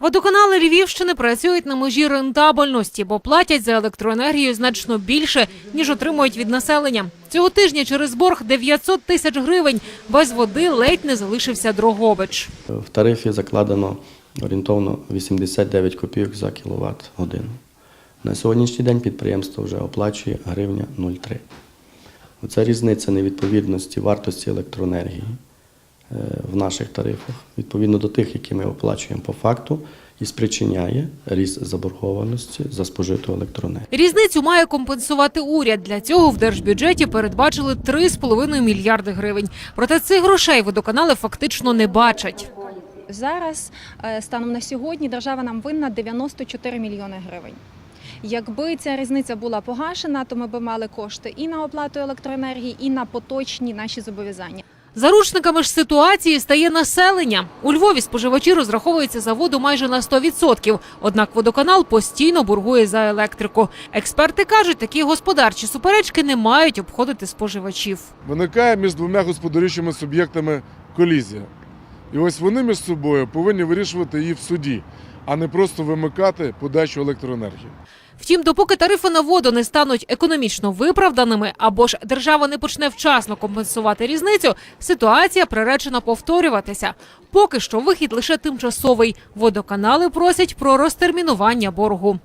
Водоканали Львівщини працюють на межі рентабельності, бо платять за електроенергію значно більше, ніж отримують від населення. Цього тижня через борг 900 тисяч гривень без води ледь не залишився Дрогобич. В тарифі закладено орієнтовно 89 копійок за кіловат годину. На сьогоднішній день підприємство вже оплачує гривня 0,3. Оця різниця невідповідності вартості електроенергії в наших тарифах, відповідно до тих, які ми оплачуємо по факту, і спричиняє ріст заборгованості за спожиту електроенергію. Різницю має компенсувати уряд. Для цього в держбюджеті передбачили 3,5 мільярди гривень. Проте цих грошей водоканали фактично не бачать. Зараз, е, станом на сьогодні, держава нам винна 94 мільйони гривень. Якби ця різниця була погашена, то ми б мали кошти і на оплату електроенергії, і на поточні наші зобов'язання. Заручниками ж ситуації стає населення. У Львові споживачі розраховуються за воду майже на 100%. Однак водоканал постійно боргує за електрику. Експерти кажуть, такі господарчі суперечки не мають обходити споживачів. виникає між двома господарюючими суб'єктами колізія. І ось вони між собою повинні вирішувати її в суді, а не просто вимикати подачу електроенергії. Втім, допоки тарифи на воду не стануть економічно виправданими або ж держава не почне вчасно компенсувати різницю, ситуація приречена повторюватися. Поки що вихід лише тимчасовий. Водоканали просять про розтермінування боргу.